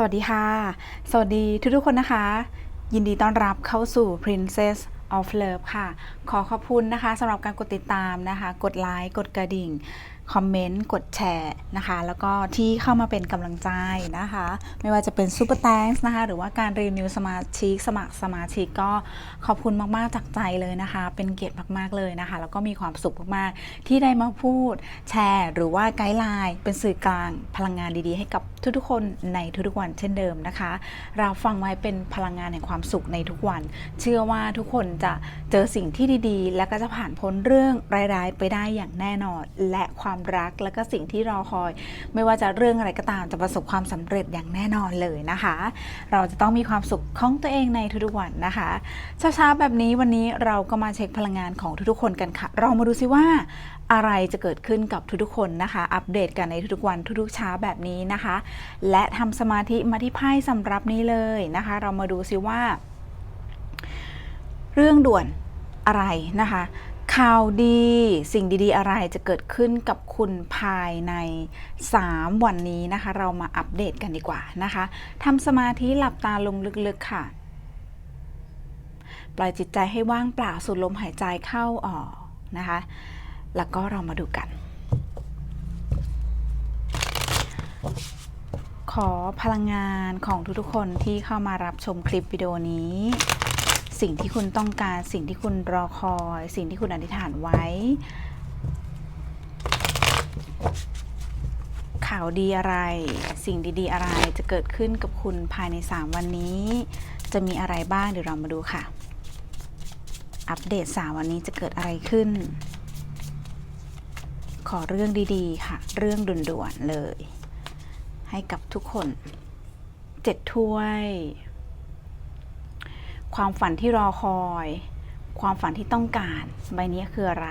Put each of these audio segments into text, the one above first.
สวัสดีค่ะ สวัสดีทุกๆคนนะคะ ยินดีต้อนรับเข้าสู่ Princess of Love ค่ะ ขอขอบคุณนะคะสำหรับการกดติดตามนะคะ กดไลค์ กดกระดิ่ง คอมเมนต์กดแชร์นะคะ แล้วก็ที่เข้ามาเป็นกำลังใจนะคะ ไม่ว่าจะเป็น Super Thanks นะคะ หรือว่าการรีวิวสมาชิกสมัครสมาชิกก็ขอบคุณมาก ๆ จากใจเลยนะคะ เป็นเกียรติมาก ๆ เลยนะคะ แล้วก็มีความสุขมาก ๆ ที่ได้มาพูดแชร์ หรือว่าไกด์ไลน์เป็นสื่อกลางพลังงานดี ๆ ให้กับทุก ๆ คนในทุก ๆ วันเช่นเดิมนะคะ เราฟังไว้เป็นพลังงานแห่งความสุขในทุกวัน เชื่อว่าทุกคนจะเจอสิ่งที่ดี ๆ และก็จะผ่านพ้นเรื่องร้าย ๆ ไปได้อย่างแน่นอนและความรักและก็สิ่งที่รอคอย ไม่ว่าจะเรื่องอะไรก็ตามจะประสบความสำเร็จอย่างแน่นอนเลยนะคะ เราจะต้องมีความสุขของตัวเองในทุกๆวันนะคะเช้าๆแบบนี้วันนี้เราก็มาเช็คพลังงานของทุกๆคนกันค่ะ เรามาดูซิว่าอะไรจะเกิดขึ้นกับทุกๆคนนะคะ อัปเดตกันในทุกๆวันทุกๆเช้าแบบนี้นะคะ และทำสมาธิมาที่ไพ่สำหรับนี้เลยนะคะ เรามาดูซิว่า เรื่องด่วนอะไรนะคะ ข่าวดีสิ่งดีๆ อะไรจะเกิดขึ้นกับคุณภายใน 3 วันนี้นะคะ เรามาอัปเดตกันดีกว่านะคะทำสมาธิหลับตาลงลึกๆค่ะ ปล่อยจิตใจให้ว่างเปล่าสูดลมหายใจเข้าออกนะคะ แล้วก็เรามาดูกัน ขอพลังงานของทุกๆคนที่เข้ามารับชมคลิปวิดีโอนี้ สิ่งที่คุณต้องการสิ่งที่คุณรอคอย สิ่งที่คุณอธิษฐานไว้ ข่าวดีอะไร สิ่งดีๆ อะไรจะเกิดขึ้นกับคุณภายใน 3 วันนี้ จะมีอะไรบ้างเดี๋ยวเรามาดูค่ะ อัปเดต 3 วันนี้จะเกิดอะไรขึ้น ขอเรื่องดีๆ ค่ะ เรื่องด่วนๆเลย ให้กับทุกคนเจ็ดถ้วย ความฝันที่รอคอย ความฝันที่ต้องการใบนี้คืออะไร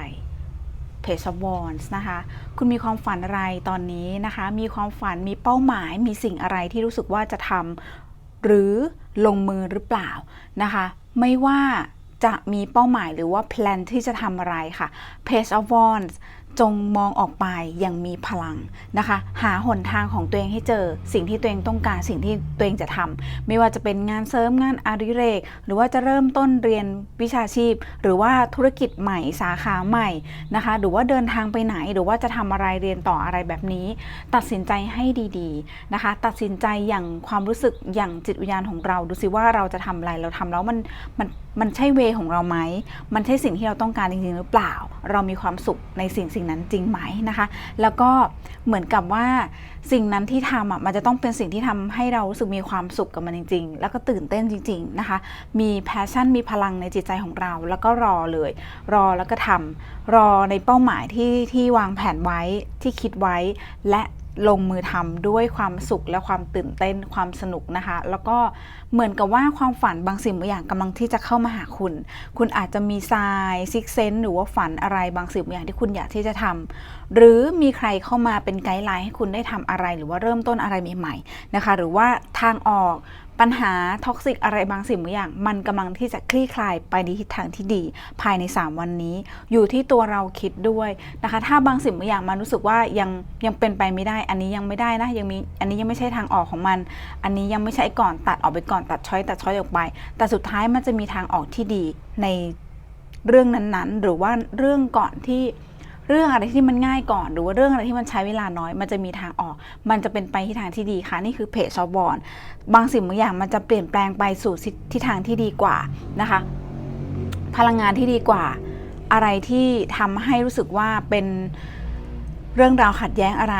Page of Wands นะคะ คุณมีความฝันอะไรตอนนี้นะคะ มีความฝันมีเป้าหมาย มีสิ่งอะไรที่รู้สึกว่าจะทำหรือลงมือหรือเปล่านะคะ ไม่ว่าจะมีเป้าหมายหรือว่าแพลนที่จะทำอะไรค่ะ Page of Wands จงมองออกไปอย่างมีพลังนะคะ หาหนทางของตัวเองให้เจอ สิ่งที่ตัวเองต้องการสิ่งที่ตัวเองจะทำไม่ว่าจะเป็นงานเสริมงานอดิเรก หรือว่าจะเริ่มต้นเรียนวิชาชีพ หรือว่าธุรกิจใหม่สาขาใหม่นะคะ หรือว่าเดินทางไปไหนหรือว่าจะทำอะไรเรียนต่ออะไรแบบนี้ ตัดสินใจให้ดีๆนะคะ ตัดสินใจอย่างความรู้สึกอย่างจิตวิญญาณของเราดูสิว่าเราจะทำอะไรเราทำแล้วมันมัน มันใช่เวของเราไหม มันใช่สิ่งที่เราต้องการจริงๆหรือเปล่า เรามีความสุขในสิ่งสิ่งนั้นจริงไหมนะคะ แล้วก็เหมือนกับว่าสิ่งนั้นที่ทำอะมันจะต้องเป็นสิ่งที่ทำให้เรารู้สึกมีความสุขกับมันจริง ๆ แล้วก็ตื่นเต้นจริง ๆนะคะ มีแพชชั่นมีพลังในจิตใจของเรา แล้วก็รอเลย รอแล้วก็ทำรอในเป้าหมายที่ที่วางแผนไว้ที่คิดไว้และ ลงมือทำด้วยความสุขและความตื่นเต้นความสนุกนะคะ แล้วก็เหมือนกับว่าความฝันบางสิ่งบางอย่างกำลังที่จะเข้ามาหาคุณ คุณอาจจะมีทรายซิกเซนหรือว่าฝันอะไรบางสิ่งบางอย่างที่คุณอยากที่จะทำหรือมีใครเข้ามาเป็นไกด์ไลน์ให้คุณได้ทำอะไร หรือว่าเริ่มต้นอะไรใหม่ๆนะคะ หรือว่าทางออก ปัญหาท็อกซิกอะไรบางสิ่งบางอย่าง มันกำลังที่จะคลี่คลายไปในทิศทางที่ดี ภายใน 3 วันนี้ อยู่ที่ตัวเราคิดด้วยนะคะ ถ้าบางสิ่งบางอย่างมันรู้สึกว่ายังยังเป็นไปไม่ได้ อันนี้ยังไม่ได้นะยังมีอันนี้ยังไม่ใช่ทางออกของมัน อันนี้ยังไม่ใช่ก่อนตัดออกไปก่อนตัดช้อยตัดช้อยออกไป แต่สุดท้ายมันจะมีทางออกที่ดีในเรื่องนั้นๆ หรือว่าเรื่องก่อนที่ เรื่องอะไรที่มันง่ายก่อน หรือว่าเรื่องอะไรที่มันใช้เวลาน้อย มันจะมีทางออก มันจะเป็นไปที่ทางที่ดีค่ะ นี่คือเพจชอบอนบางสิ่งบางอย่างมันจะเปลี่ยนแปลงไปสู่ทิศทางที่ดีกว่านะคะ พลังงานที่ดีกว่า อะไรที่ทำให้รู้สึกว่าเป็นเรื่องราวขัดแย้งอะไร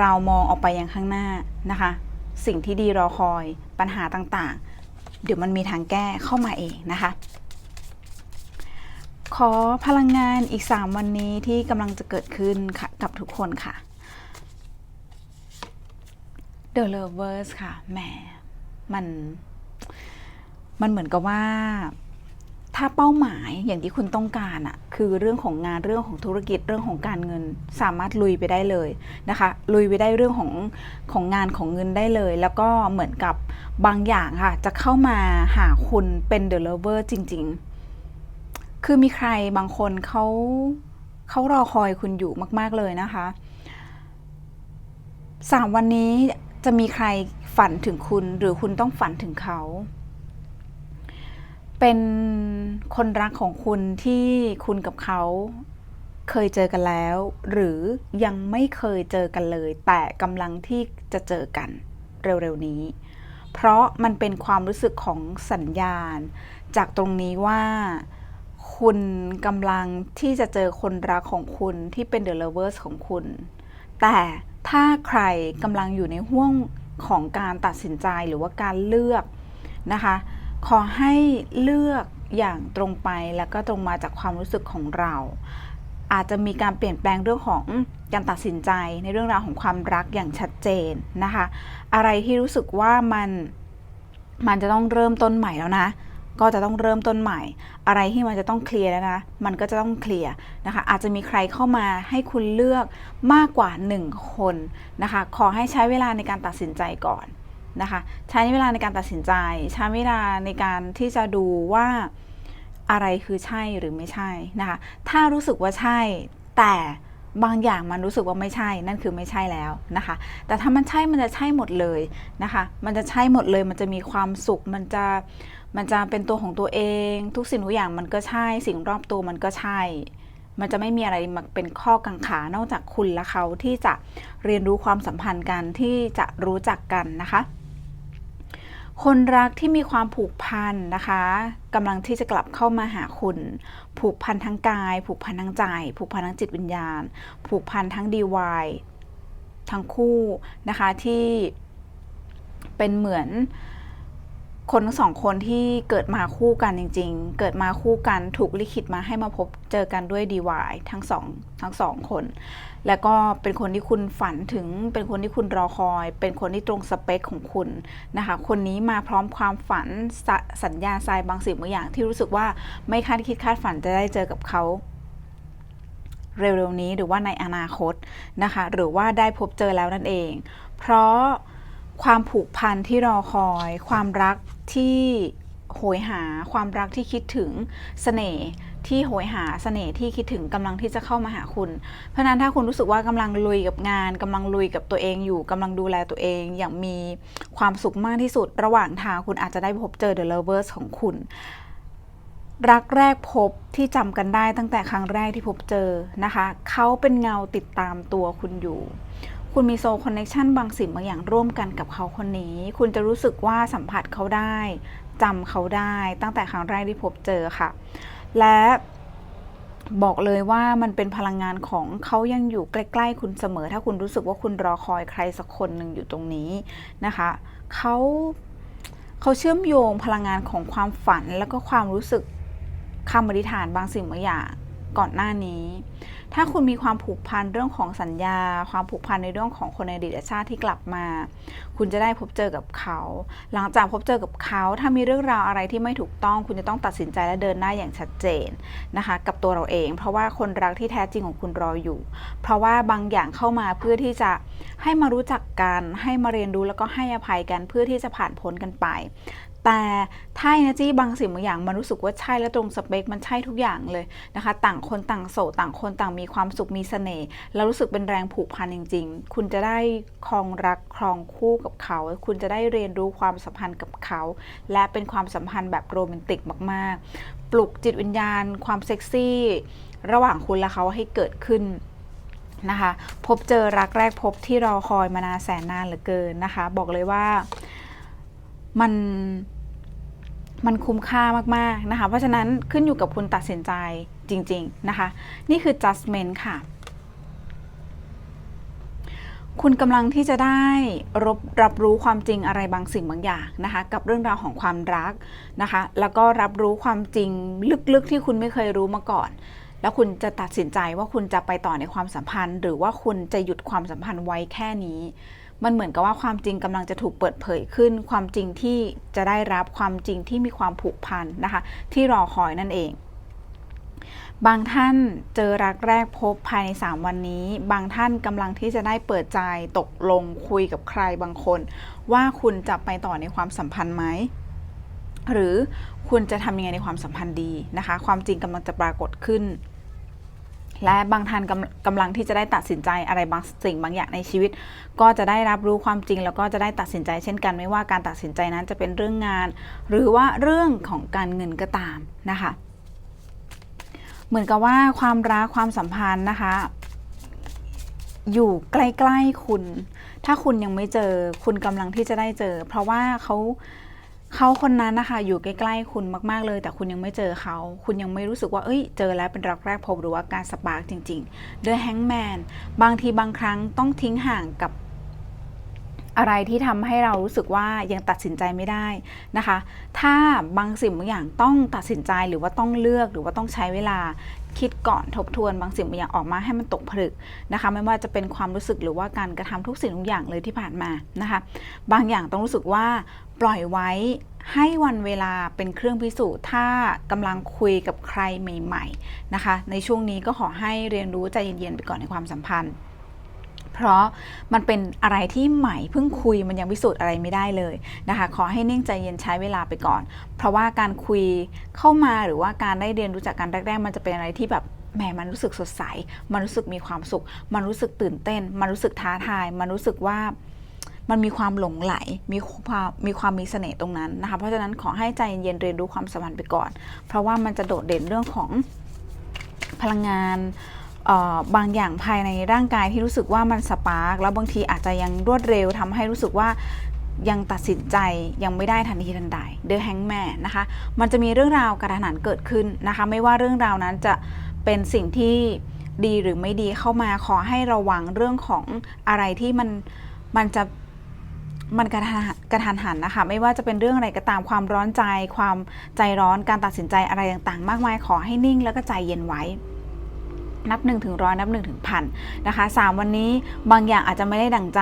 เรามองออกไปยังข้างหน้านะคะ สิ่งที่ดีรอคอยปัญหาต่างๆ เดี๋ยวมันมีทางแก้เข้ามาเองนะคะ ขอพลังงานอีก 3 วันนี้ที่กำลังจะเกิดขึ้นค่ะกับทุกคนค่ะ The Lovers ค่ะแหมมันมันเหมือนกับว่า ถ้าเป้าหมายอย่างที่คุณต้องการอะคือเรื่องของงานเรื่องของธุรกิจเรื่องของการเงิน สามารถลุยไปได้เลยนะคะ ลุยไปได้เรื่องของของงานของเงินได้เลย แล้วก็เหมือนกับบางอย่างค่ะ จะเข้ามาหาคุณเป็น The Lover จริง ๆ คือมีใครบางคนเขาเขารอคอยคุณอยู่มาก ๆเลยนะคะสามวันนี้จะมีใครฝันถึงคุณหรือคุณต้องฝันถึงเขา เป็นคนรักของคุณที่คุณกับเขาเคยเจอกันแล้ว หรือยังไม่เคยเจอกันเลย แต่กำลังที่จะเจอกันเร็วๆนี้ เพราะมันเป็นความรู้สึกของสัญญาณ จากตรงนี้ว่า คุณกำลังที่จะเจอคนรักของคุณที่เป็น The Lovers ของคุณ แต่ถ้าใครกำลังอยู่ในห่วงของการตัดสินใจหรือว่าการเลือกนะคะ ขอให้เลือกอย่างตรงไปแล้วก็ตรงมาจากความรู้สึกของเรา อาจจะมีการเปลี่ยนแปลงเรื่องของการตัดสินใจในเรื่องราวของความรักอย่างชัดเจนนะคะ อะไรที่รู้สึกว่ามันมันจะต้องเริ่มต้นใหม่แล้วนะ ก็จะต้องเริ่มต้นใหม่ อะไรที่มันจะต้องเคลียร์แล้วนะ มันก็จะต้องเคลียร์นะคะ อาจจะมีใครเข้ามาให้คุณเลือกมากกว่า 1 คนนะคะ ขอให้ใช้เวลาในการตัดสินใจก่อนนะคะ ใช้เวลาในการตัดสินใจ ใช้เวลาในการที่จะดูว่าอะไรคือใช่หรือไม่ใช่นะคะ ถ้ารู้สึกว่าใช่ แต่บางอย่างมันรู้สึกว่าไม่ใช่ นั่นคือไม่ใช่แล้วนะคะ แต่ถ้ามันใช่มันจะใช่หมดเลยนะคะ มันจะใช่หมดเลย มันจะมีความสุข มันจะ มันจะเป็นตัวของตัวเอง ทุกสิ่งทุกอย่างมันก็ใช่ สิ่งรอบตัวมันก็ใช่ มันจะไม่มีอะไรมาเป็นข้อกังขานอกจากคุณและเขาที่จะเรียนรู้ความสัมพันธ์กันที่จะรู้จักกันนะคะ คนรักที่มีความผูกพันนะคะกำลังที่จะกลับเข้ามาหาคุณ ผูกพันทั้งกาย ผูกพันทั้งใจ ผูกพันทั้งจิตวิญญาณ ผูกพันทั้งดีวายทั้งคู่นะคะที่เป็นเหมือน คนทั้งสองคนที่เกิดมาคู่กันจริง ๆ เกิดมาคู่กันถูกลิขิตมาให้มาพบเจอกันด้วยดีวายทั้งสองทั้งสองคน แล้วก็เป็นคนที่คุณฝันถึง เป็นคนที่คุณรอคอย เป็นคนที่ตรงสเปคของคุณนะคะ คนนี้มาพร้อมความฝันสสัญญาทรายบางสิ่งบางอย่างที่รู้สึกว่าไม่คาดคิดคาดฝันจะได้เจอกับเขาเร็วๆนี้หรือว่าในอนาคตนะคะ หรือว่าได้พบเจอแล้วนั่นเอง เพราะ ความผูกพันที่รอคอย ความรักที่โหยหา ความรักที่คิดถึงเสน่ห์ที่โหยหาเสน่ห์ที่คิดถึงกำลังที่จะเข้ามาหาคุณ เพราะนั้นถ้าคุณรู้สึกว่ากำลังลุยกับงานกำลังลุยกับตัวเองอยู่กำลังดูแลตัวเองอย่างมีความสุขมากที่สุด ระหว่างทางคุณอาจจะได้พบเจอ The Lovers ของคุณ รักแรกพบที่จำกันได้ตั้งแต่ครั้งแรกที่พบเจอนะคะ เขาเป็นเงาติดตามตัวคุณอยู่ คุณมีโซลคอนเน t ชันบางสิ่งบางอย่างร่วมกันกับเขาคนนี้ คุณจะรู้สึกว่าสัมผัสเขาได้จำเขาได้ตั้งแต่ครั้งแรกที่พบเจอค่ะ และบอกเลยว่ามันเป็นพลังงานของเขายังอยู่ใกล้ ๆ คุณเสมอ ถ้าคุณรู้สึกว่าคุณรอคอยใครสักคนหนึ่งอยู่ตรงนี้นะคะเขาเขาเชื่อมโยงพลังงานของความฝันแล้วก็ความรู้สึกคำอธิษฐานบางสิ่งบางอย่าง ก่อนหน้านี้ ถ้าคุณมีความผูกพันเรื่องของสัญญา ความผูกพันในเรื่องของคนในอดีตชาติที่กลับมา คุณจะได้พบเจอกับเขา หลังจากพบเจอกับเขา ถ้ามีเรื่องราวอะไรที่ไม่ถูกต้อง คุณจะต้องตัดสินใจและเดินหน้าอย่างชัดเจนนะคะ กับตัวเราเอง เพราะว่าคนรักที่แท้จริงของคุณรออยู่ เพราะว่าบางอย่างเข้ามาเพื่อที่จะให้มารู้จักกัน ให้มาเรียนรู้แล้วก็ให้อภัยกันเพื่อที่จะผ่านพ้นกันไป แต่ถ้า energy บางสิ่งบางอย่างมันรู้สึกว่าใช่และตรงสเปคมันใช่ทุกอย่างเลยนะคะ ต่างคนต่างโสดต่างคนต่างมีความสุขมีเสน่ห์แล้วรู้สึกเป็นแรงผูกพันจริง ๆ คุณจะได้ครองรักครองคู่กับเขา คุณจะได้เรียนรู้ความสัมพันธ์กับเขา และเป็นความสัมพันธ์แบบโรแมนติกมาก ๆ ปลุกจิตวิญญาณ ความเซ็กซี่ ระหว่างคุณและเขาให้เกิดขึ้นนะคะ พบเจอรักแรกพบที่รอคอยมานานแสนนานเหลือเกินนะคะ บอกเลยว่า มันมันคุ้มค่ามากๆนะคะ เพราะฉะนั้นขึ้นอยู่กับคุณตัดสินใจจริง ๆ นะคะ นี่คือ judgment ค่ะ คุณกำลังที่จะได้รับรับรู้ความจริงอะไรบางสิ่งบางอย่างนะคะ กับเรื่องราวของความรักนะคะ แล้วก็รับรู้ความจริงลึกๆที่คุณไม่เคยรู้มาก่อน แล้วคุณจะตัดสินใจว่าคุณจะไปต่อในความสัมพันธ์ หรือว่าคุณจะหยุดความสัมพันธ์ไว้แค่นี้ มันเหมือนกับว่าความจริงกำลังจะถูกเปิดเผยขึ้น ความจริงที่จะได้รับความจริงที่มีความผูกพันนะคะ ที่รอคอยนั่นเอง บางท่านเจอรักแรกพบภายใน 3 วันนี้ บางท่านกำลังที่จะได้เปิดใจตกลงคุยกับใครบางคน ว่าคุณจะไปต่อในความสัมพันธ์ไหมหรือคุณจะทำยังไงในความสัมพันธ์ดีนะคะ ความจริงกำลังจะปรากฏขึ้น และบางท่านกำกำลังที่จะได้ตัดสินใจอะไรบางสิ่งบางอย่างในชีวิต ก็จะได้รับรู้ความจริง แล้วก็จะได้ตัดสินใจเช่นกันไม่ว่าการตัดสินใจนั้นจะเป็นเรื่องงาน หรือว่าเรื่องของการเงินก็ตามนะคะ เหมือนกับว่าความรักความสัมพันธ์นะคะ อยู่ใกล้ๆคุณ ถ้าคุณยังไม่เจอคุณกำลังที่จะได้เจอ เพราะว่าเขา เขาคนนั้นนะคะอยู่ใกล้ๆคุณมากๆเลย แต่คุณยังไม่เจอเขา คุณยังไม่รู้สึกว่าเอ้ย เจอแล้วเป็นรักแรกพบหรือว่าการสปาร์กจริงๆ The Hangman บางทีบางครั้งต้องทิ้งห่างกับ อะไรที่ทำให้เรารู้สึกว่ายังตัดสินใจไม่ได้นะคะ ถ้าบางสิ่งบางอย่างต้องตัดสินใจหรือว่าต้องเลือกหรือว่าต้องใช้เวลาคิดก่อนทบทวนบางสิ่งบางอย่างออกมาให้มันตกผลึกนะคะ ไม่ว่าจะเป็นความรู้สึกหรือว่าการกระทำทุกสิ่งทุกอย่างเลยที่ผ่านมานะคะ บางอย่างต้องรู้สึกว่าปล่อยไว้ให้วันเวลาเป็นเครื่องพิสูจน์ถ้ากำลังคุยกับใครใหม่ ๆ นะคะ ในช่วงนี้ก็ขอให้เรียนรู้ใจเย็นๆไปก่อนในความสัมพันธ์ เพราะมันเป็นอะไรที่ใหม่เพิ่งคุยมันยังพิสูจน์อะไรไม่ได้เลยนะคะ ขอให้นิ่งใจเย็นใช้เวลาไปก่อน เพราะว่าการคุยเข้ามาหรือว่าการได้เรียนรู้จักกันแรกๆ มันจะเป็นอะไรที่แบบแหมมันรู้สึกสดใส มันรู้สึกมีความสุข มันรู้สึกตื่นเต้น มันรู้สึกท้าทาย มันรู้สึกว่ามันมีความหลงไหล มีความมีความมีเสน่ห์ตรงนั้นนะคะ เพราะฉะนั้นขอให้ใจเย็นๆเรียนรู้ความสัมพันธ์ไปก่อน เพราะว่ามันจะโดดเด่นเรื่องของพลังงาน บางอย่างภายในร่างกายที่รู้สึกว่ามันสปาร์กแล้วบางทีอาจจะยังรวดเร็วทำให้รู้สึกว่ายังตัดสินใจยังไม่ได้ทันทีทันใด The Hangman นะคะ มันจะมีเรื่องราวกระทันหันเกิดขึ้นนะคะ ไม่ว่าเรื่องราวนั้นจะเป็นสิ่งที่ดีหรือไม่ดีเข้ามาขอให้ระวังเรื่องของอะไรที่มันมันจะมันกระทันกระทันหันนะคะ ไม่ว่าจะเป็นเรื่องอะไรก็ตามความร้อนใจ ความใจร้อนการตัดสินใจอะไรต่างๆ มากมายขอให้นิ่งแล้วก็ใจเย็นไว้ นับ1นถึงร้อยนับ1นถึงพันนะคะสามวันนี้บางอย่างอาจจะไม่ได้ดั่งใจ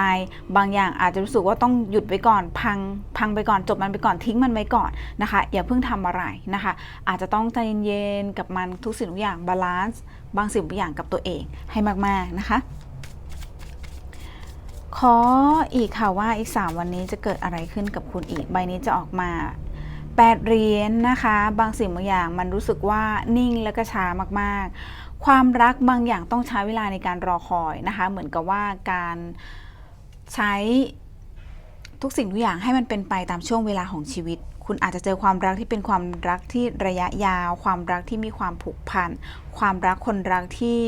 บางอย่างอาจจะรู้สึกว่าต้องหยุดไว้ก่อนพังพังไปก่อนจบมันไปก่อนทิ้งมันไว้ก่อนนะคะอย่าเพิ่งทำอะไรนะคะ อาจจะต้องใจเย็นๆกับมันทุกสิ่งทุกอย่างบาลานซ์บางสิ่งบางอย่างกับตัวเองให้มากๆนะคะ ขออีกค่ะว่าอีก 3 วันนี้จะเกิดอะไรขึ้นกับคุณอีกใบนี้จะออกมา8เหรียญนะคะ บางสิ่งบางอย่างมันรู้สึกว่านิ่งและก็ช้ามากๆ ความรักบางอย่างต้องใช้เวลาในการรอคอยนะคะ เหมือนกับว่าการใช้ทุกสิ่งทุกอย่างให้มันเป็นไปตามช่วงเวลาของชีวิต คุณอาจจะเจอความรักที่เป็นความรักที่ระยะยาว ความรักที่มีความผูกพัน ความรักคนรักที่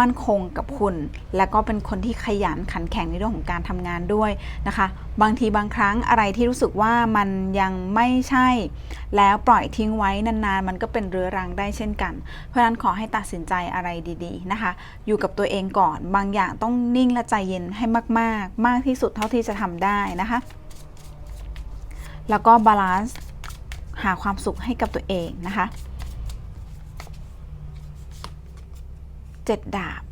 มั่นคงกับคุณ และก็เป็นคนที่ขยันขันแข็งในเรื่องของการทำงานด้วยนะคะ บางทีบางครั้งอะไรที่รู้สึกว่ามันยังไม่ใช่ แล้วปล่อยทิ้งไว้นานๆ มันก็เป็นเรื้อรังได้เช่นกัน เพราะฉะนั้นขอให้ตัดสินใจอะไรดีๆนะคะ อยู่กับตัวเองก่อน บางอย่างต้องนิ่งและใจเย็นให้มากๆ มากที่สุดเท่าที่จะทำได้นะคะ แล้วก็บาลานซ์หาความสุขให้กับตัวเองนะคะเจ็ดดาบ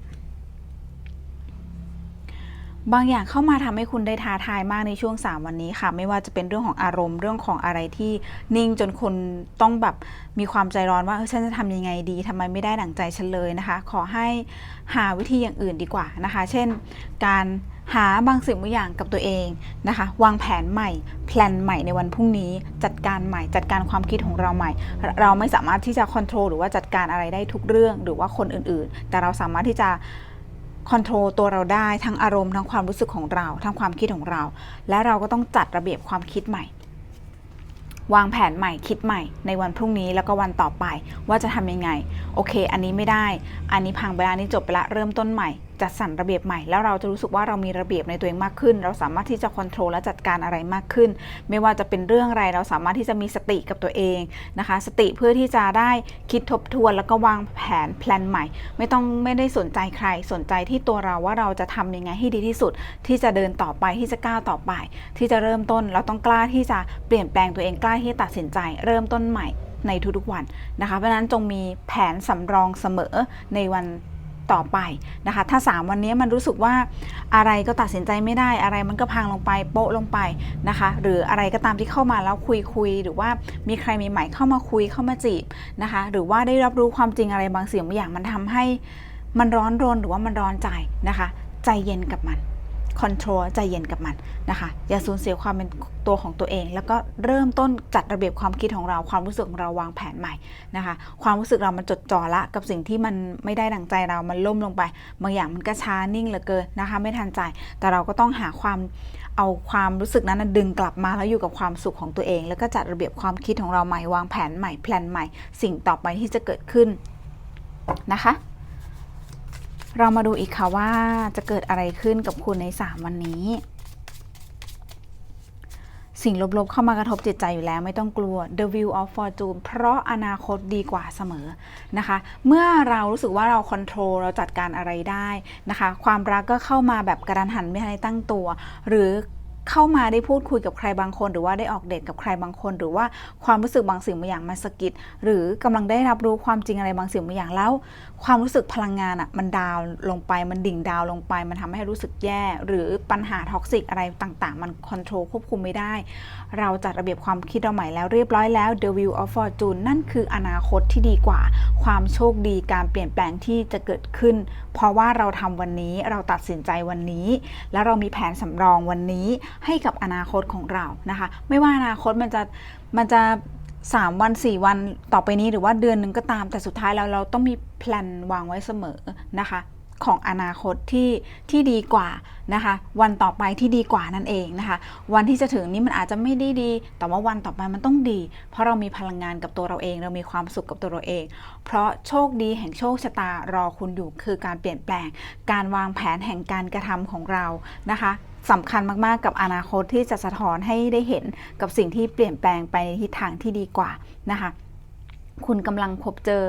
บางอย่างเข้ามาทำให้คุณได้ท้าทายมากในช่วง 3 วันนี้ค่ะ ไม่ว่าจะเป็นเรื่องของอารมณ์เรื่องของอะไรที่นิ่งจนคนต้องแบบมีความใจร้อนว่าฉันจะทำยังไงดีทำไมไม่ได้ดั่งใจฉันเลยนะคะ ขอให้หาวิธีอย่างอื่นดีกว่านะคะ เช่นการ หาบางสิ่งบางอย่างกับตัวเองนะคะ วางแผนใหม่แพลนใหม่ในวันพรุ่งนี้ จัดการใหม่ จัดการความคิดของเราใหม่ เราไม่สามารถที่จะควบคุมหรือว่าจัดการอะไรได้ทุกเรื่องหรือว่าคนอื่นๆ แต่เราสามารถที่จะคอนโทรลตัวเราได้ทั้งอารมณ์ทั้งความรู้สึกของเรา ทั้งความคิดของเรา และเราก็ต้องจัดระเบียบความคิดใหม่ วางแผนใหม่คิดใหม่ในวันพรุ่งนี้แล้วก็วันต่อไปว่าจะทำยังไง โอเค อันนี้ไม่ได้ อันนี้พังไปแล้วอันนี้จบไปละเริ่มต้นใหม่ จัดสรรระเบียบใหม่ แล้วเราจะรู้สึกว่าเรามีระเบียบในตัวเองมากขึ้น เราสามารถที่จะคอนโทรลและจัดการอะไรมากขึ้น ไม่ว่าจะเป็นเรื่องอะไรเราสามารถที่จะมีสติกับตัวเองนะคะ สติเพื่อที่จะได้คิดทบทวน แล้วก็วางแผนแพลนใหม่ ไม่ต้องไม่ได้สนใจใคร สนใจที่ตัวเราว่าเราจะทำยังไงให้ดีที่สุด ที่จะเดินต่อไปที่จะก้าวต่อไป ที่จะเริ่มต้นเราต้องกล้าที่จะเปลี่ยนแปลงตัวเองกล้าที่จะตัดสินใจ เริ่มต้นใหม่ในทุกๆวันนะคะ เพราะนั้นจงมีแผนสำรองเสมอในวัน ต่อไปนะคะ ถ้า 3 วันนี้มันรู้สึกว่าอะไรก็ตัดสินใจไม่ได้อะไรมันก็พังลงไปโปะลงไปนะคะ หรืออะไรก็ตามที่เข้ามาแล้วคุยคุยหรือว่ามีใครมีใหม่เข้ามาคุยเข้ามาจีบนะคะ หรือว่าได้รับรู้ความจริงอะไรบางสิ่งบางอย่างมันทำให้มันร้อนรนหรือว่ามันร้อนใจนะคะ ใจเย็นกับมัน คอนโทรลใจเย็นกับมันนะคะ อย่าสูญเสียความเป็นตัวของตัวเอง แล้วก็เริ่มต้นจัดระเบียบความคิดของเรา ความรู้สึกของเราวางแผนใหม่นะคะ ความรู้สึกเรามันจดจ่อละกับสิ่งที่มันไม่ได้ดังใจเรา มันล่มลงไป บางอย่างมันก็ช้านิ่งเหลือเกินนะคะ ไม่ทันใจ แต่เราก็ต้องหาความเอาความรู้สึกนั้นดึงกลับมาแล้วอยู่กับความสุขของตัวเอง แล้วก็จัดระเบียบความคิดของเราใหม่ วางแผนใหม่ แพลนใหม่ สิ่งต่อไปที่จะเกิดขึ้นนะคะ เรามาดูอีกค่ะว่าจะเกิดอะไรขึ้นกับคุณใน 3 วันนี้ สิ่งลบๆเข้ามากระทบจิตใจอยู่แล้วไม่ต้องกลัว The View of Fortune เพราะอนาคตดีกว่าเสมอนะคะ เมื่อเรารู้สึกว่าเราคอนโทรลเราจัดการอะไรได้นะคะ ความรักก็เข้ามาแบบกระดันหันไม่ทันตั้งตัว หรือ เข้ามาได้พูดคุยกับใครบางคน หรือว่าได้ออกเดทกับใครบางคน หรือว่าความรู้สึกบางสิ่งบางอย่างมาสะกิดหรือกำลังได้รับรู้ความจริงอะไรบางสิ่งบางอย่างแล้ว ความรู้สึกพลังงานอะ่ะมันดาวลงไปมันดิ่งดาวลงไป มันทำให้รู้สึกแย่ หรือปัญหาท็อกซิกอะไรต่างๆ มันคอนโทรลควบคุมไม่ได้ เราจัดระเบียบความคิดเราใหม่แล้วเรียบร้อยแล้ว The Wheel of Fortune นั่นคืออนาคตที่ดีกว่า ความโชคดีการเปลี่ยนแปลงที่จะเกิดขึ้นเพราะว่าเราทำวันนี้เราตัดสินใจวันนี้ แล้วเรามีแผนสำรองวันนี้ให้กับอนาคตของเรานะคะ ไม่ว่าอนาคตมันจะมันจะ3วัน4วันต่อไปนี้หรือว่าเดือนหนึ่งก็ตามแต่สุดท้ายแล้วเราต้องมีแพลนวางไว้เสมอนะคะ ของอนาคตที่ที่ดีกว่านะคะวันต่อไปที่ดีกว่านั่นเองนะคะ วันที่จะถึงนี้มันอาจจะไม่ได้ดี แต่ว่าวันต่อไปมันต้องดี เพราะเรามีพลังงานกับตัวเราเอง เรามีความสุขกับตัวเราเอง เพราะโชคดีแห่งโชคชะตารอคุณอยู่คือการเปลี่ยนแปลง การวางแผนแห่งการกระทำของเรานะคะสำคัญมาก ๆ กับอนาคตที่จะสะท้อนให้ได้เห็นกับสิ่งที่เปลี่ยนแปลงไปในทิศทางที่ดีกว่านะคะ คุณกำลังพบเจอ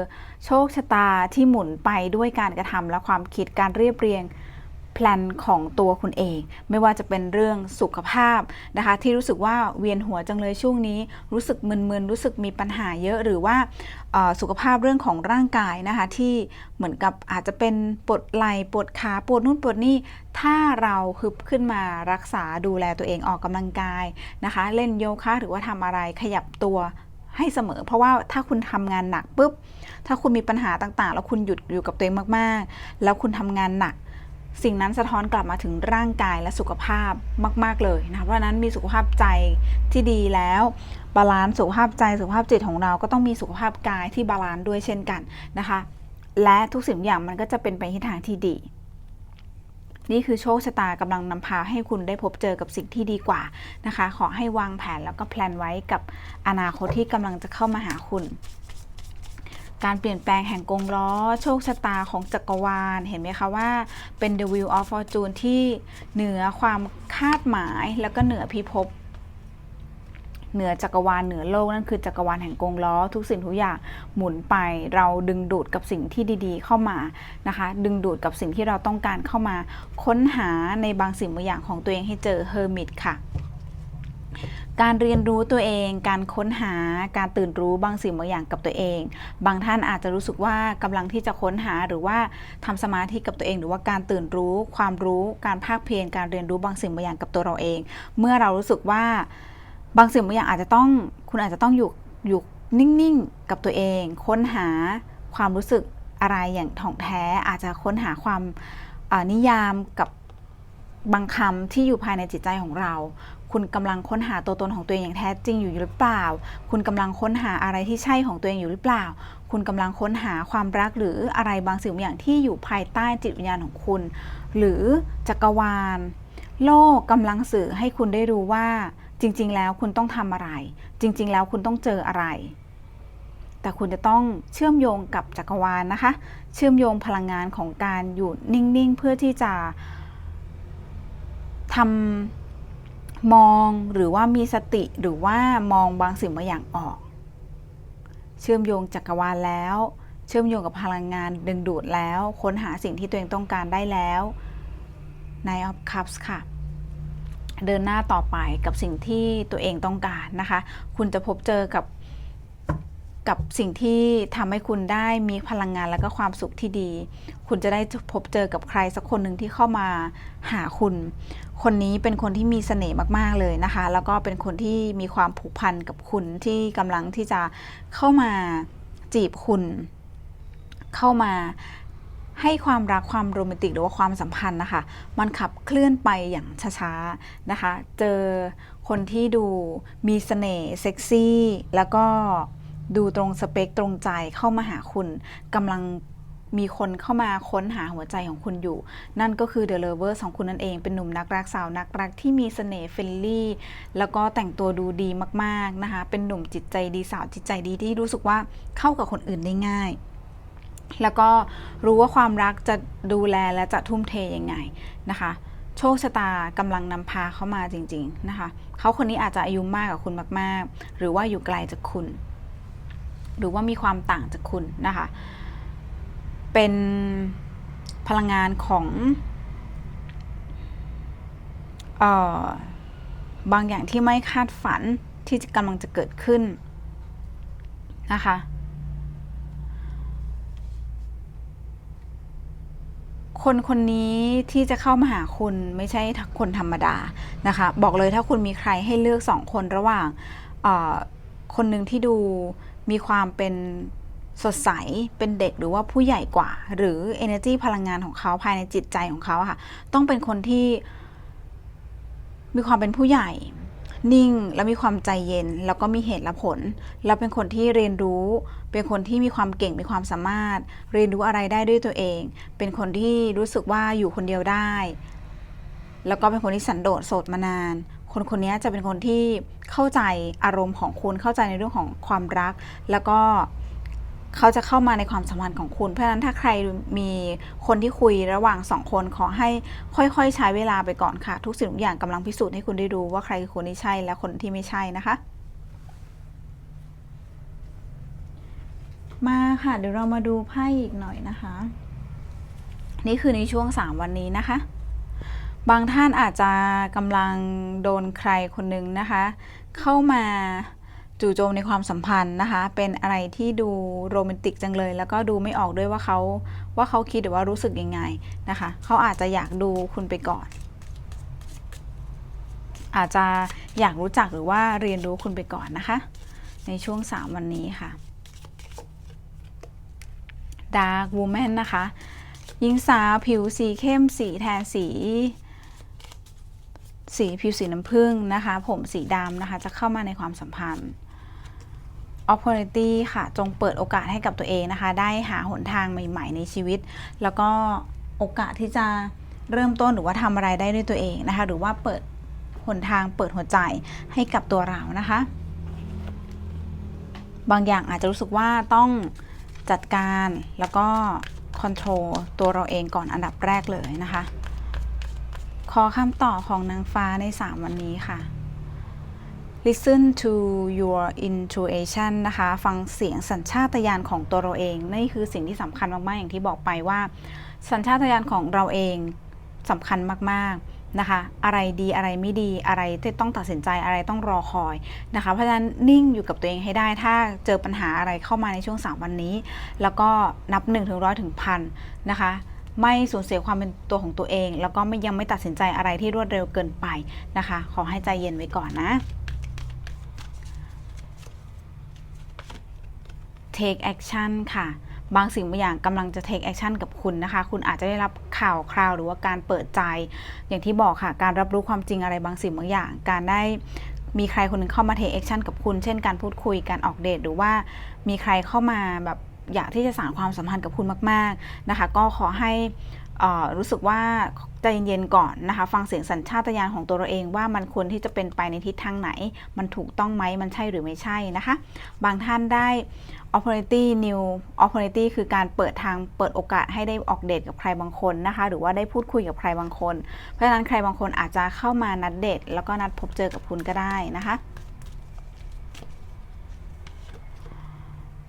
โชคชะตาที่หมุนไปด้วยการกระทำและความคิดการเรียบเรียงแพลนของตัวคุณเอง ไม่ว่าจะเป็นเรื่องสุขภาพนะคะ ที่รู้สึกว่าเวียนหัวจังเลยช่วงนี้ รู้สึกมึนๆรู้สึกมีปัญหาเยอะหรือว่าสุขภาพเรื่องของร่างกายนะคะ ที่เหมือนกับอาจจะเป็นปวดไหล่ปวดขาปวดนู่นปวดนี่ถ้าเราฮึบขึ้นมารักษาดูแลตัวเองออกกำลังกายนะคะ เล่นโยคะหรือว่าทำอะไรขยับตัว ให้เสมอ เพราะว่าถ้าคุณทำงานหนักปุ๊บ ถ้าคุณมีปัญหาต่างๆ แล้วคุณหยุดอยู่กับตัวเองมากๆ แล้วคุณทำงานหนัก สิ่งนั้นสะท้อนกลับมาถึงร่างกายและสุขภาพมาก ๆเลยนะเพราะนั้นมีสุขภาพใจที่ดีแล้วบาลานซ์สุขภาพใจสุขภาพจิตของเราก็ต้องมีสุขภาพกายที่บาลานซ์ด้วยเช่นกันนะคะ และทุกสิ่งอย่างมันก็จะเป็นไปในทางที่ดี นี่คือโชคชะตากำลังนำพาให้คุณได้พบเจอกับสิ่งที่ดีกว่านะคะ ขอให้วางแผนแล้วก็แพลนไว้กับอนาคตที่กำลังจะเข้ามาหาคุณการเปลี่ยนแปลงแห่งกงล้อ โชคชะตาของจักรวาล เห็นไหมคะว่าเป็น The Wheel of Fortune ที่เหนือความคาดหมายแล้วก็เหนือพิภพ เหนือจักรวาลเหนือโลกนั่นคือจักรวาลแห่งกงล้อ ทุกสิ่งทุกอย่างหมุนไป เราดึงดูดกับสิ่งที่ดีๆ เข้ามานะคะ ดึงดูดกับสิ่งที่เราต้องการเข้ามา ค้นหาในบางสิ่งบางอย่างของตัวเองให้เจอเฮอร์มิตค่ะการเรียนรู้ตัวเอง การค้นหา การตื่นรู้บางสิ่งบางอย่างกับตัวเอง บางท่านอาจจะรู้สึกว่ากำลังที่จะค้นหาหรือว่าทำสมาธิกับตัวเอง หรือว่าการตื่นรู้ ความรู้ การภาคเพียร การเรียนรู้บางสิ่งบางอย่างกับตัวเราเอง เมื่อเรารู้สึกว่า บางสิ่งบางอย่างอาจจะต้องคุณอาจจะต้องอยู่อยู่นิ่งๆกับตัวเอง ค้นหาความรู้สึกอะไรอย่างถ่องแท้อาจจะค้นหาความนิยามกับบางคำที่อยู่ภายในจิตใจของเรา คุณกำลังค้นหาตัวตนของตัวเองอย่างแท้จริงอยู่หรือเปล่า คุณกำลังค้นหาอะไรที่ใช่ของตัวเองอยู่หรือเปล่า คุณกำลังค้นหาความรักหรืออะไรบางสิ่งบางอย่างที่อยู่ภายใต้จิตวิญญาณของคุณ หรือจักรวาล โลกกำลังสื่อให้คุณได้รู้ว่า จริง ๆ แล้วคุณต้องทำอะไร จริง ๆ แล้วคุณต้องเจออะไร แต่คุณจะต้องเชื่อมโยงกับจักรวาลนะคะ เชื่อมโยงพลังงานของการอยู่นิ่ง ๆ เพื่อที่จะทำมองหรือว่ามีสติหรือว่ามองบางสิ่งบางอย่างออก เชื่อมโยงจักรวาลแล้ว เชื่อมโยงกับพลังงานดึงดูดแล้ว ค้นหาสิ่งที่ตัวเองต้องการได้แล้ว Nine of Cups ค่ะ เดินหน้าต่อไปกับสิ่งที่ตัวเองต้องการนะคะ คุณจะพบเจอกับกับสิ่งที่ทำให้คุณได้มีพลังงานและก็ความสุขที่ดี คุณจะได้พบเจอกับใครสักคนหนึ่งที่เข้ามาหาคุณ คนนี้เป็นคนที่มีเสน่ห์มาก ๆ เลยนะคะ แล้วก็เป็นคนที่มีความผูกพันกับคุณที่กำลังที่จะเข้ามาจีบคุณ เข้ามา ให้ความรักความโรแมนติกหรือว่าความสัมพันธ์นะคะ มันขับเคลื่อนไปอย่างช้าๆนะคะ เจอคนที่ดูมีเสน่ห์เซ็กซี่ แล้วก็ดูตรงสเปคตรงใจเข้ามาหาคุณกำลังมีคนเข้ามาค้นหาหัวใจของคุณอยู่ นั่นก็คือ The Lovers ของคุณนั่นเอง เป็นหนุ่มนักรักสาวนักรักที่มีเสน่ห์เฟรนลี่ แล้วก็แต่งตัวดูดีมาก ๆ นะคะ เป็นหนุ่มจิตใจดีสาวจิตใจดีที่รู้สึกว่าเข้ากับคนอื่นได้ง่าย แล้วก็รู้ว่าความรักจะดูแลและจะทุ่มเทยังไงนะคะ โชคชะตากำลังนำพาเขามาจริง ๆนะคะ เขาคนนี้อาจจะอายุมากกว่าคุณมาก ๆ หรือว่าอยู่ไกลจากคุณ หรือว่ามีความต่างจากคุณนะคะ เป็นพลังงานของออบางอย่างที่ไม่คาดฝันที่กำลังจะเกิดขึ้นนะคะ คนคนนี้ที่จะเข้ามาหาคุณไม่ใช่คนธรรมดานะคะ บอกเลยถ้าคุณมีใครให้เลือกสองคนระหว่างคนหนึ่งที่ดูมีความเป็นสดใสเป็นเด็กหรือว่าผู้ใหญ่กว่า หรือ energy พลังงานของเขาภายในจิตใจของเขาค่ะ ต้องเป็นคนที่มีความเป็นผู้ใหญ่ นิ่ง และมีความใจเย็น แล้วก็มีเหตุและผล แล้วเป็นคนที่เรียนรู้ เป็นคนที่มีความเก่งมีความสามารถ เรียนรู้อะไรได้ด้วยตัวเอง เป็นคนที่รู้สึกว่าอยู่คนเดียวได้ แล้วก็เป็นคนที่สันโดษโสดมานาน คนคนนี้จะเป็นคนที่เข้าใจอารมณ์ของคุณเข้าใจในเรื่องของความรัก แล้วก็เขาจะเข้ามาในความสัมพันธ์ของคุณ เพราะฉะนั้นถ้าใครมีคนที่คุยระหว่างสองคนขอให้ค่อยๆ ใช้เวลาไปก่อนค่ะ ทุกสิ่งทุกอย่างกำลังพิสูจน์ให้คุณได้รู้ว่าใครคือคนที่ใช่และคนที่ไม่ใช่นะคะ มาค่ะ เดี๋ยวเรามาดูไพ่อีกหน่อยนะคะ นี่คือในช่วง 3 วันนี้นะคะ บางท่านอาจจะกำลังโดนใครคนหนึ่งนะคะ เข้ามาจู่โจมในความสัมพันธ์นะคะ เป็นอะไรที่ดูโรแมนติกจังเลย แล้วก็ดูไม่ออกด้วยว่าเขาว่าเขาคิดหรือว่ารู้สึกยังไงนะคะ เขาอาจจะอยากดูคุณไปก่อน อาจจะอยากรู้จักหรือว่าเรียนรู้คุณไปก่อนนะคะ ในช่วง 3 วันนี้ค่ะ Dark Woman นะคะ หญิงสาวผิวสีเข้มสีแทนสี สีผิวสีน้ำผึ้งนะคะ ผมสีดำนะคะ จะเข้ามาในความสัมพันธ์ opportunity ค่ะ จงเปิดโอกาสให้กับตัวเองนะคะ ได้หาหนทางใหม่ ๆ ในชีวิต แล้วก็โอกาสที่จะเริ่มต้นหรือว่าทำอะไรได้ด้วยตัวเองนะคะ หรือว่าเปิดหนทางเปิดหัวใจให้กับตัวเรานะคะ บางอย่างอาจจะรู้สึกว่าต้อง จัดการแล้วก็คอนโทรลตัวเราเองก่อนอันดับแรกเลยนะคะ ขอคำตอบของนางฟ้าใน 3 วันนี้ค่ะ listen to your intuition นะคะ ฟังเสียงสัญชาตญาณของตัวเราเอง นี่คือสิ่งที่สำคัญมาก ๆ อย่างที่บอกไปว่า สัญชาตญาณของเราเองสำคัญมาก ๆ นะคะ อะไรดีอะไรไม่ดีอะไรที่ต้องตัดสินใจอะไรต้องรอคอยนะคะ เพราะฉะนั้นนิ่งอยู่กับตัวเองให้ได้ ถ้าเจอปัญหาอะไรเข้ามาในช่วง 3 วันนี้ แล้วก็นับ1ถึงร้อยถึงพันนะคะไม่สูญเสียความเป็นตัวของตัวเอง แล้วก็ไม่ยังไม่ตัดสินใจอะไรที่รวดเร็วเกินไปนะคะ ขอให้ใจเย็นไว้ก่อนนะ take action ค่ะ บางสิ่งบางอย่างกำลังจะ take action กับคุณนะคะ คุณอาจจะได้รับข่าวคราวหรือว่าการเปิดใจ อย่างที่บอกค่ะ การรับรู้ความจริงอะไรบางสิ่งบางอย่าง การได้มีใครคนหนึงเข้ามา take action กับคุณ เช่นการพูดคุย การออกเดท หรือว่ามีใครเข้ามาแบบอยากที่จะสานความสัมพันธ์กับคุณมาก ๆนะคะ ก็ขอให้ รู้สึกว่าใจเย็นๆก่อนนะคะ ฟังเสียงสัญชาตญาณของตัวเราเองว่ามันควรที่จะเป็นไปในทิศทางไหน มันถูกต้องไหมมันใช่หรือไม่ใช่นะคะ บางท่านได้ opportunity new opportunity คือการเปิดทางเปิดโอกาสให้ได้ออกเดทกับใครบางคนนะคะ หรือว่าได้พูดคุยกับใครบางคน เพราะฉะนั้นใครบางคนอาจจะเข้ามานัดเดทแล้วก็นัดพบเจอกับคุณก็ได้นะคะ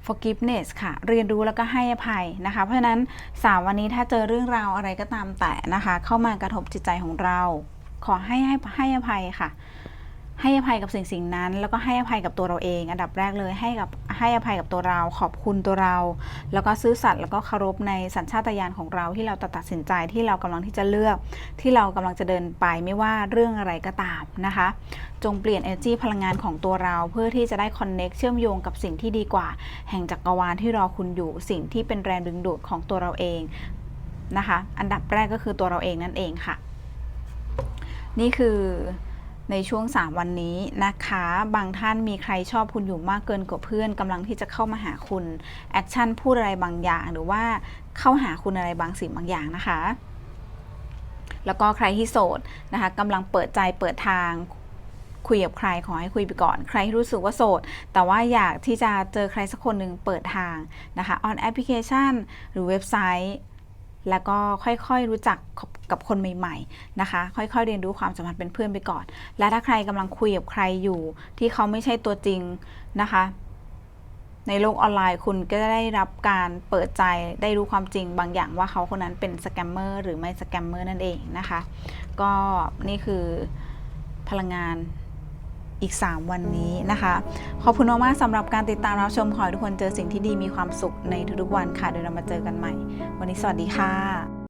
forgiveness ค่ะ เรียนรู้แล้วก็ให้อภัยนะคะ เพราะฉะนั้นสามวันนี้ถ้าเจอเรื่องราวอะไรก็ตามแต่นะคะ เข้ามากระทบจิตใจของเรา ขอให้ให้ให้อภัยค่ะ ให้อภัยกับสิ่งสิ่งนั้น แล้วก็ให้อภัยกับตัวเราเอง อันดับแรกเลยให้กับให้อภัยกับตัวเรา ขอบคุณตัวเรา แล้วก็ซื่อสัตย์แล้วก็เคารพในสัญชาตญาณของเราที่เราตัดสินใจที่เรากำลังที่จะเลือก ที่เรากำลังจะเดินไปไม่ว่าเรื่องอะไรก็ตามนะคะ จงเปลี่ยน energy พลังงานของตัวเรา เพื่อที่จะได้ connect เชื่อมโยงกับสิ่งที่ดีกว่า แห่งจักรวาลที่รอคุณอยู่สิ่งที่เป็นแรงดึงดูดของตัวเราเองนะคะ อันดับแรกก็คือตัวเราเองนั่นเองค่ะ นี่คือ ในช่วง 3 วันนี้นะคะ บางท่านมีใครชอบคุณอยู่มากเกินกว่าเพื่อนกำลังที่จะเข้ามาหาคุณแอคชั่นพูดอะไรบางอย่างหรือว่าเข้าหาคุณอะไรบางสิ่งบางอย่างนะคะ แล้วก็ใครที่โสดนะคะกำลังเปิดใจเปิดทางคุยกับใครขอให้คุยไปก่อน ใครที่รู้สึกว่าโสด แต่ว่าอยากที่จะเจอใครสักคนหนึ่งเปิดทางนะคะออนแอปพลิเคชัน หรือเว็บไซต์ แล้วก็ค่อยๆรู้จักกับคนใหม่ๆนะคะ ค่อยๆเรียนรู้ความสัมพันธ์เป็นเพื่อนไปก่อน และถ้าใครกำลังคุยกับใครอยู่ ที่เขาไม่ใช่ตัวจริงนะคะ ในโลกออนไลน์คุณก็จะได้รับการเปิดใจได้รู้ความจริงบางอย่างว่าเขาคนนั้นเป็นสแกมเมอร์หรือไม่สแกมเมอร์นั่นเองนะคะ ก็นี่คือพลังงาน อีก 3 วันนี้นะคะ ขอบคุณมากๆสำหรับการติดตามรับชมขอให้ทุกคนเจอสิ่งที่ดีมีความสุขในทุกๆวันค่ะเดี๋ยวเรามาเจอกันใหม่ วันนี้สวัสดีค่ะ